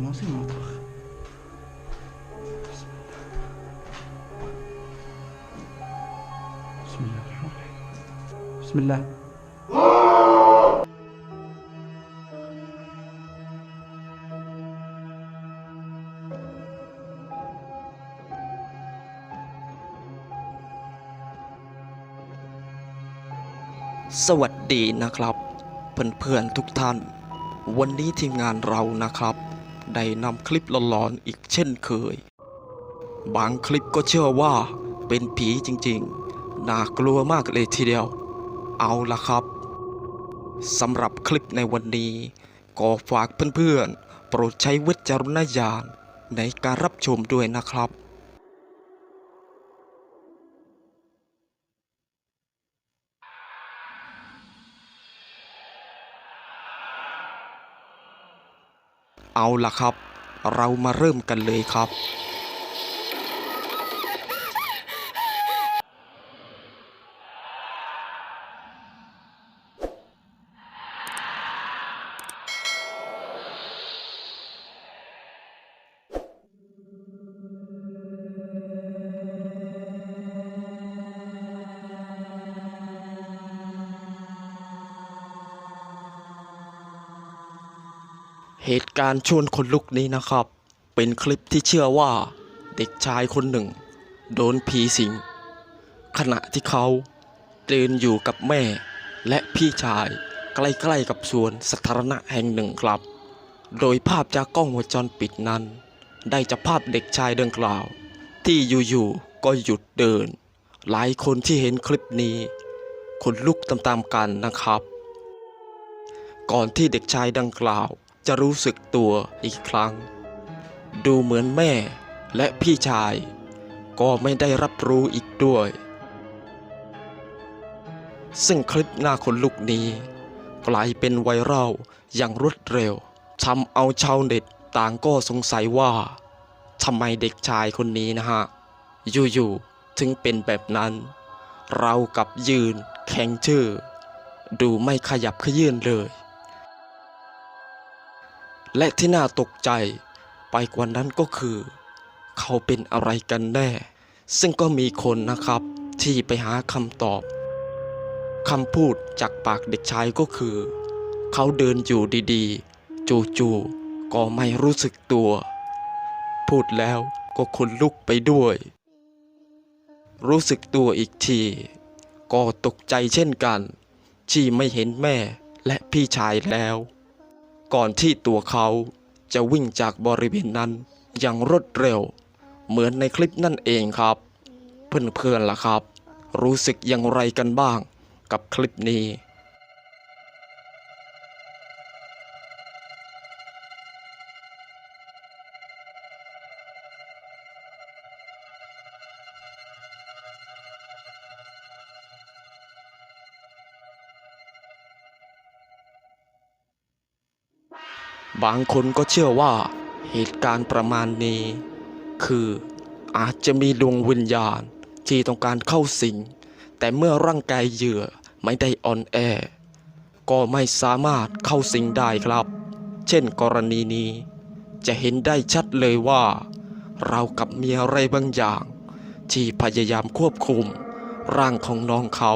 mon c'est montre. Bismillah, Bismillah. Bismillah. สวัสดีนะครับเพื่อนๆทุกท่าน วันนี้ทีมงานเรานะครับ ได้นำคลิปหลอนๆอีกเช่นเคย บางคลิปก็เชื่อว่าเป็นผีจริงๆ น่ากลัวมากเลยทีเดียว เอาละครับสำหรับคลิปในวันนี้ ก็ฝากเพื่อนๆ โปรดใช้วิจารณญาณในการรับชมด้วยนะครับ เอาล่ะครับ เรามาเริ่มกันเลยครับ เหตุการณ์ชวนคนลุกนี้นะครับ เป็นคลิปที่เชื่อว่าเด็กชายคนหนึ่ง โดนผีสิง ขณะที่เขาเดินอยู่กับแม่และพี่ชายใกล้ๆกับสวนสาธารณะแห่งหนึ่งครับ โดยภาพจากกล้องวงจรปิดนั้น ได้จับภาพเด็กชายดังกล่าว ที่อยู่ๆก็หยุดเดิน หลายคนที่เห็นคลิปนี้คนลุกตามๆกันนะครับ ก่อนที่เด็กชายดังกล่าว จะรู้สึกตัวอีกครั้ง ดูเหมือนแม่และพี่ชาย ก็ไม่ได้รับรู้อีกด้วย ซึ่งคลิปหน้าคนลุกนี้ กลายเป็นไวรัลอย่างรวดเร็วทำเอาชาวเน็ตต่างก็สงสัยว่าทำไมเด็กชายคนนี้นะฮะ อยู่ๆถึงเป็นแบบนั้น เรากับยืนแข็งชื่อ ดูไม่ขยับขยื่นเลย และที่น่าตกใจไปกว่านั้นก็คือ เขาเป็นอะไรกันแน่ ซึ่งก็มีคนนะครับที่ไปหาคำตอบคำพูดจากปากเด็กชายก็คือ เขาเดินอยู่ดีๆ จู่ๆก็ไม่รู้สึกตัว พูดแล้วก็ขนลุกไปด้วย รู้สึกตัวอีกที ก็ตกใจเช่นกัน ที่ไม่เห็นแม่และพี่ชายแล้ว ก่อนที่ตัวเขาจะวิ่งจากบริเวณนั้นอย่างรวดเร็ว เหมือนในคลิปนั่นเองครับ เพื่อนๆล่ะครับ รู้สึกอย่างไรกันบ้างกับคลิปนี้ บางคนก็เชื่อว่าเหตุการณ์ประมาณนี้ คืออาจจะมีดวงวิญญาณที่ต้องการเข้าสิง แต่เมื่อร่างกายเหยื่อไม่ได้อ่อนแอ ก็ไม่สามารถเข้าสิงได้ครับ เช่นกรณีนี้ จะเห็นได้ชัดเลยว่า เรากับมีอะไรบางอย่าง ที่พยายามควบคุมร่างของน้องเขา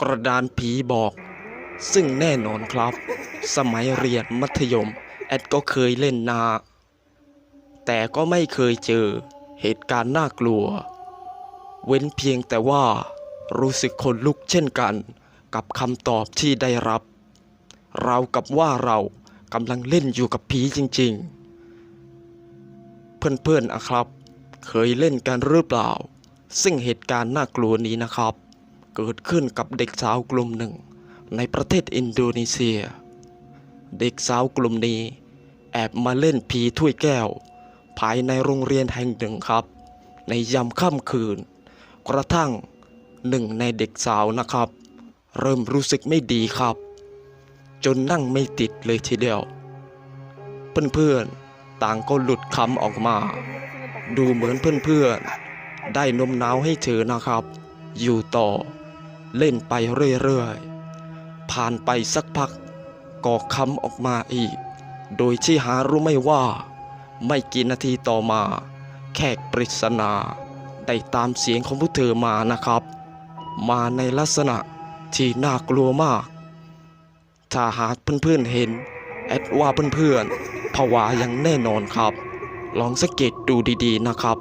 กระดานผีบอก ซึ่งแน่นอนครับ สมัยเรียนมัธยม แอดก็เคยเล่นนา แต่ก็ไม่เคยเจอเหตุการณ์น่ากลัว เว้นเพียงแต่ว่ารู้สึกขนลุกเช่นกัน กับคำตอบที่ได้รับ เรากับว่าเรากำลังเล่นอยู่กับผีจริง ๆ เพื่อนๆอะครับ เคยเล่นกันหรือเปล่า ซึ่งเหตุการณ์น่ากลัวนี้นะครับ เกิดขึ้นกับเด็กสาวกลุ่มหนึ่ง ในประเทศอินโดนีเซีย เด็กสาวกลุ่มนี้ แอบมาเล่นผีถ้วยแก้ว ภายในโรงเรียนแห่งหนึ่งครับ ในยามค่ำคืน กระทั่งหนึ่งในเด็กสาวนะครับ เริ่มรู้สึกไม่ดีครับ จนนั่งไม่ติดเลยทีเดียว เพื่อนๆต่างก็หลุดคำออกมา ดูเหมือนเพื่อนๆได้นมน้าวให้เธอนะครับ อยู่ต่อ เล่นไปเรื่อยๆ ผ่านไปสักพักก็คำออกมาอีก โดยที่หารู้ไม่ว่า ไม่กี่นาทีต่อมา แขกปริศนา ได้ตามเสียงของพวกเธอมานะครับ มาในลักษณะที่น่ากลัวมาก ถ้าหากเพื่อนๆเห็น แอดว่าเพื่อนๆผวาอย่างแน่นอนครับ ลองสังเกตดูดีๆนะครับ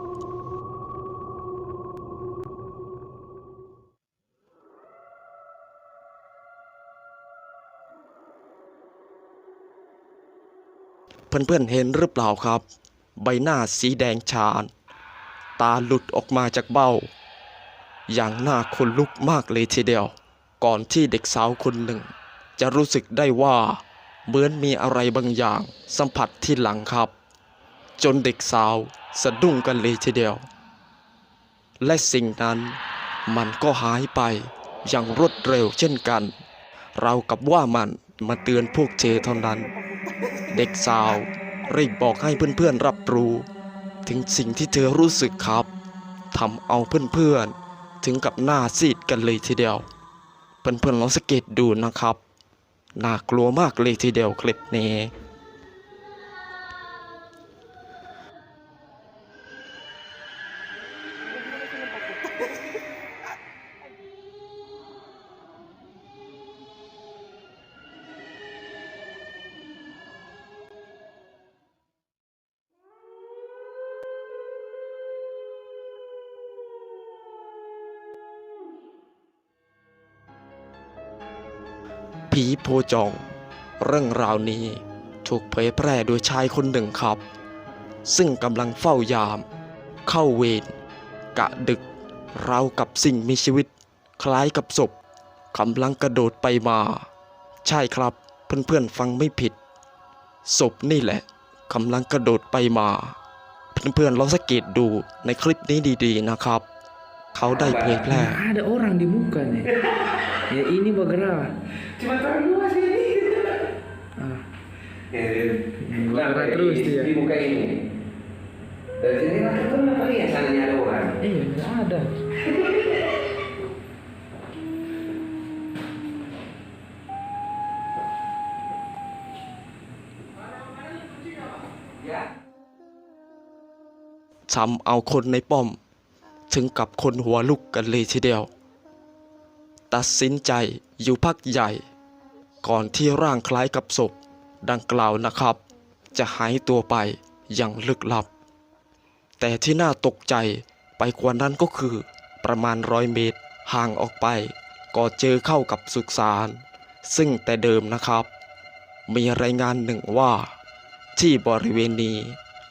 เพื่อนๆเห็นหรือเปล่าครับ ใบหน้าสีแดงฉานตาหลุดออกมาจากเบ้า อย่างน่าขนลุกมากเลยทีเดียว ก่อนที่เด็กสาวคนหนึ่ง จะรู้สึกได้ว่า เหมือนมีอะไรบางอย่างสัมผัสที่หลังครับ จนเด็กสาวสะดุ้งกันเลยทีเดียว และสิ่งนั้นมันก็หายไปอย่างรวดเร็วเช่นกัน เรากับว่ามันมาเตือนพวกเธอเท่านั้น เด็กสาวรีบบอกให้เพื่อนๆรับรู้ ถึงสิ่งที่เธอรู้สึกครับทำเอาเพื่อนๆถึงกับหน้าซีดกันเลยทีเดียว เพื่อนๆลองสังเกตดูนะครับ น่ากลัวมากเลยทีเดียวคลิปนี้ ผีโพจอง เรื่องราวนี้ถูกเผยแพร่โดยชายคนหนึ่งครับ ซึ่งกำลังเฝ้ายาม เข้าเวรกะดึกราวกับสิ่งมีชีวิต คล้ายกับศพกำลังกระโดดไปมา ใช่ครับเพื่อนๆฟังไม่ผิด ศพนี่แหละกำลังกระโดดไปมา เพื่อนๆลองสังเกตดูในคลิปนี้ดีๆนะครับ เขาได้เผยแพร่ Ada orang di muka nih. Ya ini bergerak. Cuma taruh dua sini. Ah, Ya, Hmm, kenapa gerak di- terus dia. Di muka ini. Dari sini kan kita nggak lihat sananya ada orang. iya nggak ada. Ya. ทำเอาคนในป้อม ถึงกับคนหัวลุกกันเลยทีเดียว ตัดสินใจอยู่พักใหญ่ ก่อนที่ร่างคล้ายกับศพดังกล่าวนะครับ จะหายตัวไปอย่างลึกลับ แต่ที่น่าตกใจไปกว่านั้นก็คือประมาณร้อยเมตรห่างออกไป ก็เจอเข้ากับสุสาน ซึ่งแต่เดิมนะครับ มีรายงานหนึ่งว่า ที่บริเวณนี้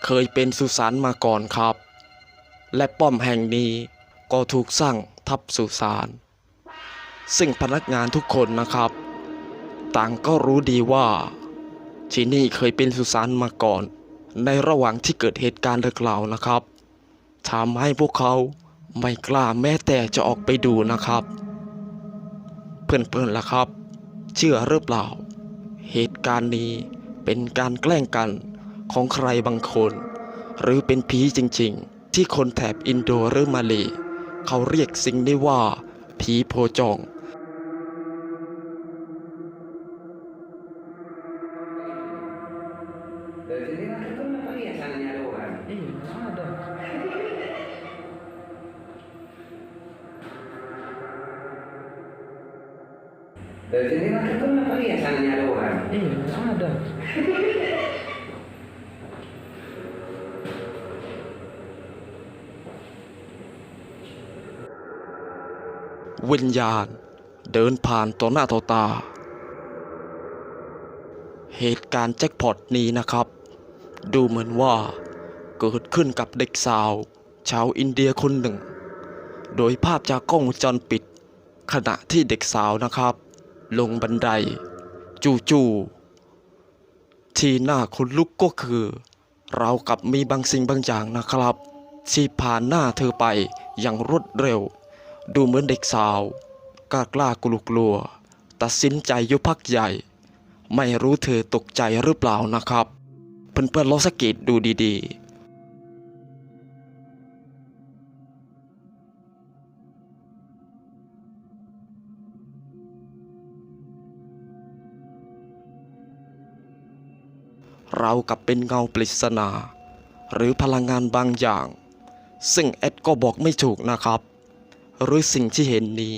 เคยเป็นสุสานมาก่อนครับ และป้อมแห่งนี้ก็ถูกสร้างทับสุสานซึ่งพนักงานทุกคนนะครับ ต่างก็รู้ดีว่าที่นี่เคยเป็นสุสานมาก่อน ในระหว่างที่เกิดเหตุการณ์ดังกล่าวนะครับทำให้พวกเขาไม่กล้าแม้แต่จะออกไปดูนะครับ เพื่อนๆล่ะครับ เชื่อหรือเปล่า เหตุการณ์นี้เป็นการแกล้งกันของใครบางคน หรือเป็นผีจริง ๆ ที่คนแถบอินโดหรือมาเลเขาเรียกสิ่งนี้ว่า ผีโพจอง Dari sini kan kita nggak lihat sananya ada orang. Iya nggak ada. Dari sini kan kita nggak lihat sananya ada orang. Iya nggak ada. วิญญาณเดินผ่านต่อหน้าต่อตา เหตุการณ์แจ็คพอตนี้นะครับ ดูเหมือนว่าเกิดขึ้นกับเด็กสาว ชาวอินเดียคนหนึ่ง โดยภาพจากกล้องวงจรปิด ขณะที่เด็กสาวนะครับ ลงบันได จู่ที่หน่าขนลุกก็คือ เรากับมีบางสิ่งบางอย่างนะครับที่ผ่านหน้าเธอไปอย่างรวดเร็ว ดูเหมือนเด็กสาว กล้ากล้ากลัวกลัว ตัดสินใจยุพักใหญ่ ไม่รู้เธอตกใจหรือเปล่านะครับ เพื่อนๆลองสังเกตดูดีๆเรากับเป็นเงาปริศนา หรือพลังงานบางอย่าง ซึ่งแอดก็บอกไม่ถูกนะครับ หรือสิ่งที่เห็นนี้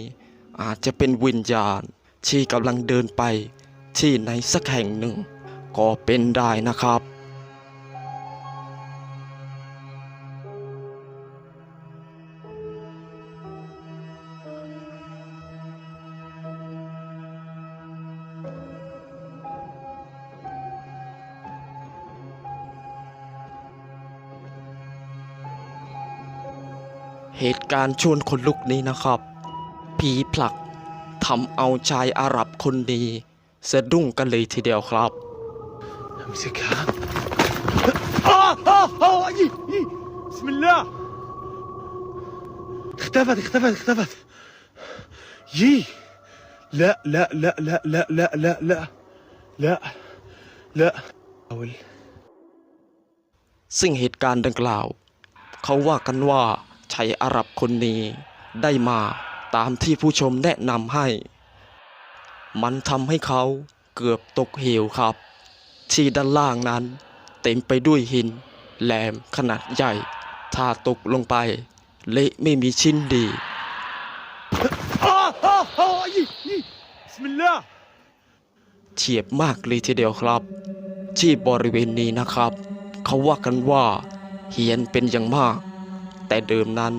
อาจจะเป็นวิญญาณที่กำลังเดินไปที่ไหนสักแห่งหนึ่ง ก็เป็นได้นะครับ เหตุการณ์ชวนคนลุกนี้นะครับ ผีผลักทำเอาชายอาหรับคนนี้สะดุ้งกันเลยทีเดียวครับ امسكها آه آه آه أي أي بسم الله اختفت اختفت اختفت يي لا لا لا لا لا لا لا لا لا لا أول ซึ่งเหตุการณ์ดังกล่าว เขาว่ากันว่า ชายอาหรับคนนี้ได้มาตามที่ผู้ชมแนะนำให้ มันทำให้เขาเกือบตกเหวครับ ที่ด้านล่างนั้น เต็มไปด้วยหิน แหลมขนาดใหญ่ ถ้าตกลงไป เละไม่มีชิ้นดีเฉียบมากเลยทีเดียวครับ ที่บริเวณนี้นะครับ เขาว่ากันว่า เหียนเป็นอย่างมาก แต่เดิมนั้น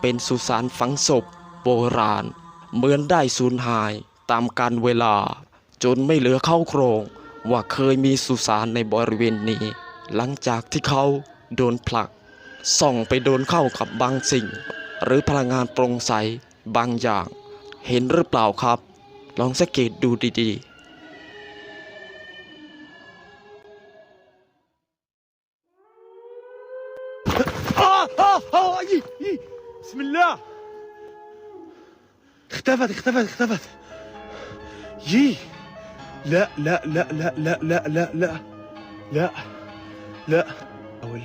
เป็นสุสานฝังศพโบราณ เหมือนได้สูญหายตามการเวลา จนไม่เหลือเข้าโครงว่าเคยมีสุสานในบริเวณนี้ หลังจากที่เขาโดนผลัก ส่องไปโดนเข้ากับบางสิ่ง หรือพลังงานโปร่งใสบางอย่าง เห็นหรือเปล่าครับ ลองสังเกตดูดีๆ آه آه آه أي بسم الله اختفت اختفت اختفت يي لا لا لا لا لا لا لا لا لا لا أول